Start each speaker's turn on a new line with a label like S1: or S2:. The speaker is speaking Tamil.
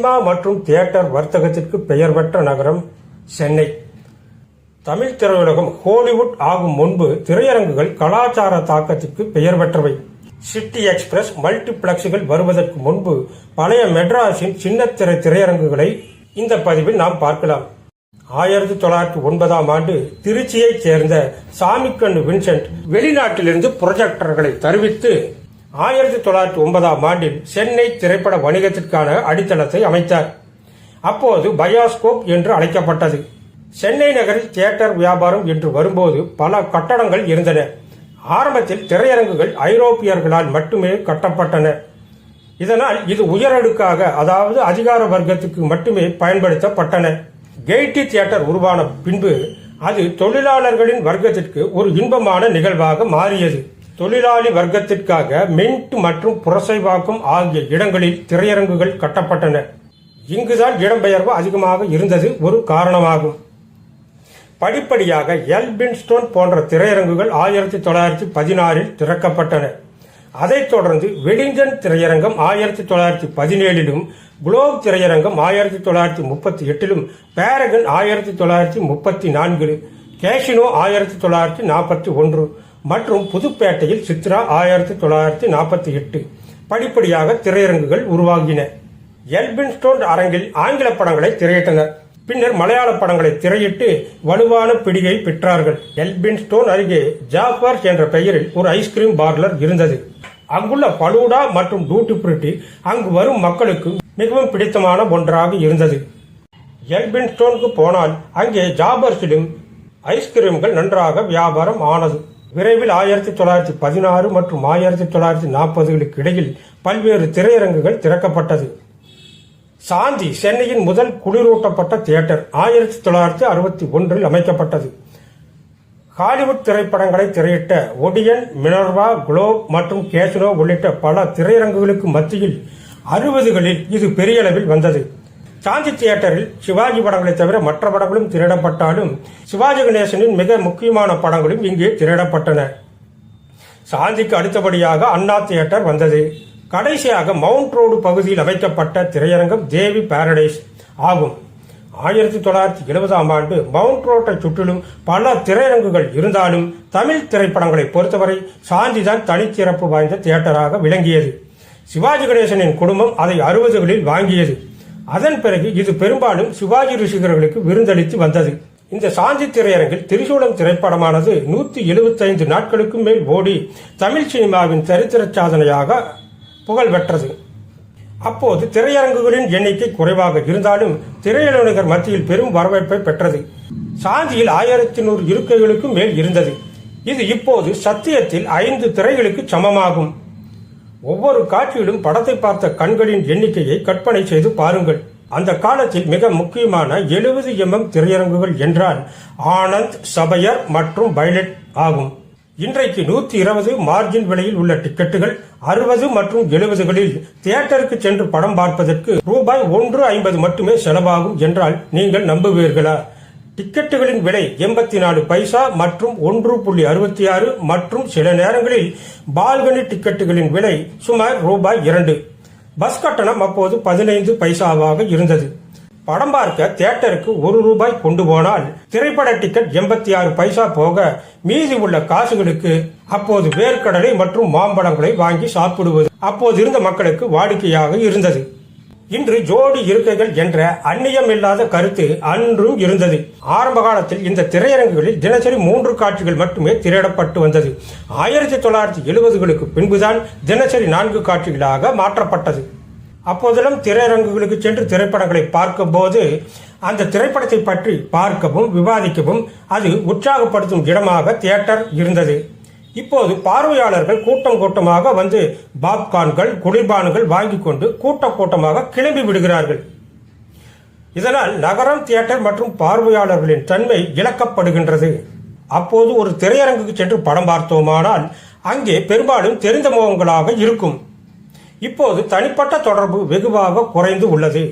S1: சினிமா மற்றும் தியேட்டர் வர்த்தகத்திற்கு பெயர் பெற்ற நகரம் சென்னை. தமிழ் திரையுலகம் ஹாலிவுட் ஆகும் முன்பு திரையரங்குகள் கலாச்சார தாக்கத்திற்கு பெயர் பெற்றவை. சிட்டி எக்ஸ்பிரஸ் மல்டிபிளெக்ஸுகள் வருவதற்கு முன்பு பழைய மெட்ராஸின் சின்னத்திரை திரையரங்குகளை இந்த பதிவில் நாம் பார்க்கலாம். ஆயிரத்தி தொள்ளாயிரத்தி ஒன்பதாம் ஆண்டு திருச்சியைச் சேர்ந்த சாமிக்கண்ணு வின்சென்ட் வெளிநாட்டிலிருந்து புரொஜெக்டர்களை தருவித்து ஆயிரத்தி தொள்ளாயிரத்தி ஒன்பதாம் ஆண்டில் சென்னை திரைப்பட வணிகத்திற்கான அடித்தளத்தை அமைத்தார். அப்போது பயாஸ்கோப் என்று அழைக்கப்பட்டது. சென்னை நகரில் தியேட்டர் வியாபாரம் என்று வரும்போது பல கட்டடங்கள் இருந்தன. ஆரம்பத்தில் திரையரங்குகள் ஐரோப்பியர்களால் மட்டுமே கட்டப்பட்டன. இதனால் இது உயரடுக்காக அதாவது அதிகார வர்க்கத்துக்கு மட்டுமே பயன்படுத்தப்பட்டன. கெய்டி தியேட்டர் உருவான பின்பு அது தொழிலாளர்களின் வர்க்கத்திற்கு ஒரு இன்பமான நிகழ்வாக மாறியது. தொழிலாளி வர்க்கத்திற்காக மின்ட் மற்றும் புரசைவாக்கம் ஆகிய இடங்களில் திரையரங்குகள் கட்டப்பட்டன. இங்குதான் இடம்பெயர்வு அதிகமாக இருந்தது ஒரு காரணமாகும். படிப்படியாக எல்பின்ஸ்டோன் போன்ற திரையரங்குகள் ஆயிரத்தி தொள்ளாயிரத்தி பதினாறில் திறக்கப்பட்டன. அதைத் தொடர்ந்து வெலிங்டன் திரையரங்கம் ஆயிரத்தி தொள்ளாயிரத்தி பதினேழிலும் குளோப் திரையரங்கம் ஆயிரத்தி தொள்ளாயிரத்தி முப்பத்தி எட்டிலும் பேரகன் ஆயிரத்தி தொள்ளாயிரத்தி முப்பத்தி நான்கில் கேஷினோ ஆயிரத்தி தொள்ளாயிரத்தி நாற்பத்தி ஒன்று மற்றும் புதுப்பேட்டையில் சித்ரா ஆயிரத்தி தொள்ளாயிரத்தி நாற்பத்தி எட்டு. படிப்படியாக திரையரங்குகள் உருவாகின. எல்பின்ஸ்டோன் அரங்கில் ஆங்கில படங்களை திரையிட்டனர். பின்னர் மலையாள படங்களை திரையிட்டு வலுவான பிடியை பெற்றார்கள். எல்பின்ஸ்டோன் அருகே ஜாஃபர் என்ற பெயரில் ஒரு ஐஸ்கிரீம் பார்லர் இருந்தது. அங்குள்ள பலூடா மற்றும் டூட்டி புருட்டி அங்கு வரும் மக்களுக்கு மிகவும் பிடித்தமான ஒன்றாக இருந்தது. எல்பின்ஸ்டோனுக்கு போனால் அங்கே ஜாபர்ஸிலும் ஐஸ்கிரீம்கள் நன்றாக வியாபாரம் ஆனது. விரைவில் ஆயிரத்தி தொள்ளாயிரத்தி பதினாறு மற்றும் ஆயிரத்தி தொள்ளாயிரத்தி நாற்பதுகளுக்கு இடையில் பல்வேறு திரையரங்குகள் திறக்கப்பட்டது. சாந்தி சென்னையின் முதல் குளிரூட்டப்பட்ட தியேட்டர் ஆயிரத்தி தொள்ளாயிரத்தி அறுபத்தி ஒன்றில் அமைக்கப்பட்டது. ஹாலிவுட் திரைப்படங்களை திரையிட்ட ஒடியன் மினர்வா குளோப் மற்றும் கேசினோ உள்ளிட்ட பல திரையரங்குகளுக்கு மத்தியில் அறுபதுகளில் இது பெரிய அளவில் வந்தது. சாந்தி தியேட்டரில் சிவாஜி படங்களை தவிர மற்ற படங்களும் திரையிடப்பட்டாலும் சிவாஜி கணேசனின் மிக முக்கியமான படங்களும் இங்கே திரையிடப்பட்டன. சாந்திக்கு அடுத்தபடியாக அண்ணா தியேட்டர் வந்தது. கடைசியாக மவுண்ட் ரோடு பகுதியில் அமைக்கப்பட்ட திரையரங்கம் தேவி பாரடைஸ் ஆகும். ஆயிரத்தி தொள்ளாயிரத்தி எழுபதாம் ஆண்டு மவுண்ட் ரோட்டை சுற்றிலும் பல திரையரங்குகள் இருந்தாலும் தமிழ் திரைப்படங்களை பொறுத்தவரை சாந்திதான் தனிச்சிறப்பு வாய்ந்த தியேட்டராக விளங்கியது. சிவாஜி கணேசனின் குடும்பம் அதை அறுபதுகளில் வாங்கியது. அதன் பிறகு இது பெரும்பாலும் சிவாஜி ரிஷிகர்களுக்கு விருந்தளித்து வந்தது. இந்த சாந்தி திரையரங்கில் திரிசூலம் திரைப்படமானது நூத்தி எழுபத்தைந்து நாட்களுக்கும் மேல் ஓடி தமிழ் சினிமாவின் சரித்திர சாதனையாக புகழ் பெற்றது. அப்போது திரையரங்குகளின் எண்ணிக்கை குறைவாக இருந்தாலும் திரையுலகினர் மத்தியில் பெரும் வரவேற்பை பெற்றது. சாந்தியில் ஆயிரத்தி நூறு இருக்கைகளுக்கும் மேல் இருந்தது. இது இப்போது சத்தியத்தில் ஐந்து திரைகளுக்கு சமமாகும். ஒவ்வொரு காட்சியிலும் படத்தை பார்த்த கண்களின் எண்ணிக்கையை கற்பனை செய்து பாருங்கள். அந்த காலத்தில் மிக முக்கியமான எழுபது எம்எம் திரையரங்குகள் என்றால் ஆனந்த் சபையர் மற்றும் பைலட் ஆகும். இன்றைக்கு நூத்தி இருபது மார்ஜின் விலையில் உள்ள டிக்கெட்டுகள் அறுபது மற்றும் எழுபதுகளில் தியேட்டருக்கு சென்று படம் பார்ப்பதற்கு ரூபாய் ஒன்று ஐம்பது மட்டுமே செலவாகும் என்றால் நீங்கள் நம்புவீர்களா? டிக்கெட்டுகளின் விலை எண்பத்தி நாலு பைசா மற்றும் ஒன்று புள்ளி அறுபத்தி ஆறு மற்றும் சில நேரங்களில் பால்கனி டிக்கெட்டுகளின் விலை சுமார் ரூபாய் இரண்டு. பஸ் கட்டணம் அப்போது பதினைந்து பைசாவாக இருந்தது. படம் பார்க்க தியேட்டருக்கு ஒரு ரூபாய் கொண்டு போனால் திரைப்பட டிக்கெட் எண்பத்தி ஆறு பைசா போக மீதி உள்ள காசுகளுக்கு அப்போது வேர்க்கடலை மற்றும் மாம்பழங்களை வாங்கி சாப்பிடுவது அப்போது இருந்த மக்களுக்கு வாடிக்கையாக இருந்தது. இன்று ஜோடி இருக்கைகள் என்ற அந்நியம் இல்லாத கருத்து அன்றும் இருந்தது. ஆரம்ப காலத்தில் இந்த திரையரங்குகளில் தினசரி மூன்று காட்சிகள் மட்டுமே திரையிடப்பட்டு வந்தது. ஆயிரத்தி தொள்ளாயிரத்தி எழுபதுகளுக்கு பின்புதான் தினசரி நான்கு காட்சிகளாக மாற்றப்பட்டது. அப்போதெல்லாம் திரையரங்குகளுக்கு சென்று திரைப்படங்களை பார்க்கும்போது அந்த திரைப்படத்தை பற்றி பார்க்கவும் விவாதிக்கவும் அது உற்சாகப்படுத்தும் இடமாக தியேட்டர் இருந்தது. இப்போது பார்வையாளர்கள் கூட்டம் கூட்டமாக வந்து பாப்கார்ன்கள் குளிர்பான்கள் வாங்கி கொண்டு கூட்டம் கூட்டமாக கிளம்பி விடுகிறார்கள். இதனால் நகரம் தியேட்டர் மற்றும் பார்வையாளர்களின் தன்மை இழக்கப்படுகின்றது. அப்போது ஒரு திரையரங்குக்கு சென்று படம் பார்த்தோமானால் அங்கே பெரும்பாலும் தெரிந்த முகங்களாக இருக்கும். இப்போது தனிப்பட்ட தொடர்பு வெகுவாக குறைந்து உள்ளது.